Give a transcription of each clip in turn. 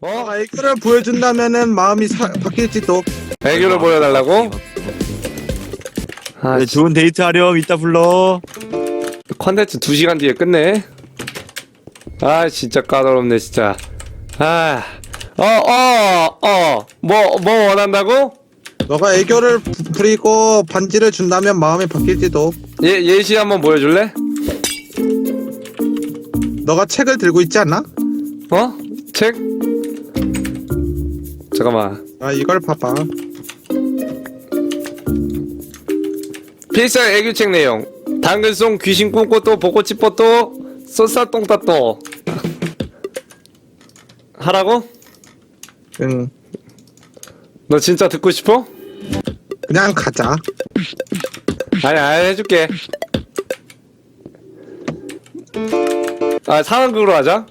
어? 아, 애교를 보여준다면은 마음이 사, 바뀔지도. 애교를 보여달라고? 아, 네, 좋은 데이트 하렴 이따 불러 컨텐츠 2시간 뒤에 끝내. 아, 진짜 까다롭네, 진짜. 아, 어, 어, 어, 뭐, 뭐 원한다고? 너가 애교를 부- 부리고 반지를 준다면 마음이 바뀔지도. 예, 예시 한번 보여줄래? 너가 책을 들고 있지 않나? 어? 책? 잠깐만. 아, 이걸 봐봐. 필살 애교책 내용. 당근송 귀신 꿈꽃도 벚꽃치뽀또 쏘싸똥따또 하라고? 응. 너 진짜 듣고 싶어? 그냥 가자. 아니 아니 해줄게 아 상황극으로 하자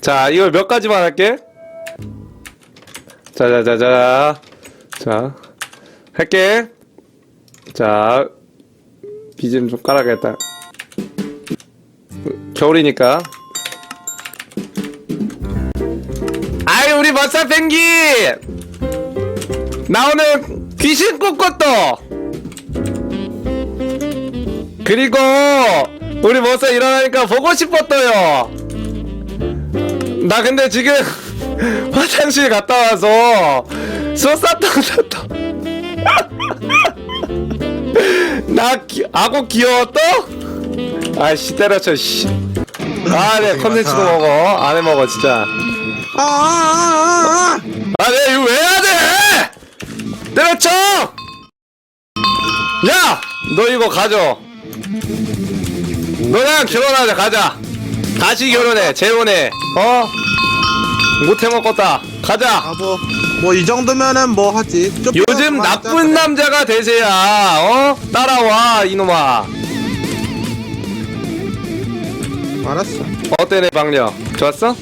자 이걸 몇 가지만 할게 자자자자. 자 할게. 자 BGM 좀 깔아야겠다. 겨울이니까. 아이 우리 머싸 펭귄! 나오는 귀신 꿈꽃도! 그리고 우리 머싸 일어나니까 보고 싶었어요. 나 근데 지금 화장실 갔다 와서 쏘쌌던 쌌던 나 기, 아고 귀여웠어? 아씨 때려쳐 씨 아네 컨텐츠도. 먹어 안 해 먹어 진짜 아, 아, 아, 아, 아, 이거 왜 해야 돼? 때려쳐! 야! 너 이거 가져. 너랑 결혼하자, 가자. 다시 결혼해, 재혼해. 어? 못해 먹겠다. 가자. 아, 뭐, 뭐, 이 정도면은 뭐 하지. 좀 요즘 더 나쁜 그만하자, 남자가 대세야. 어? 따라와, 이놈아. 알았어. 어때, 내 방력? 좋았어?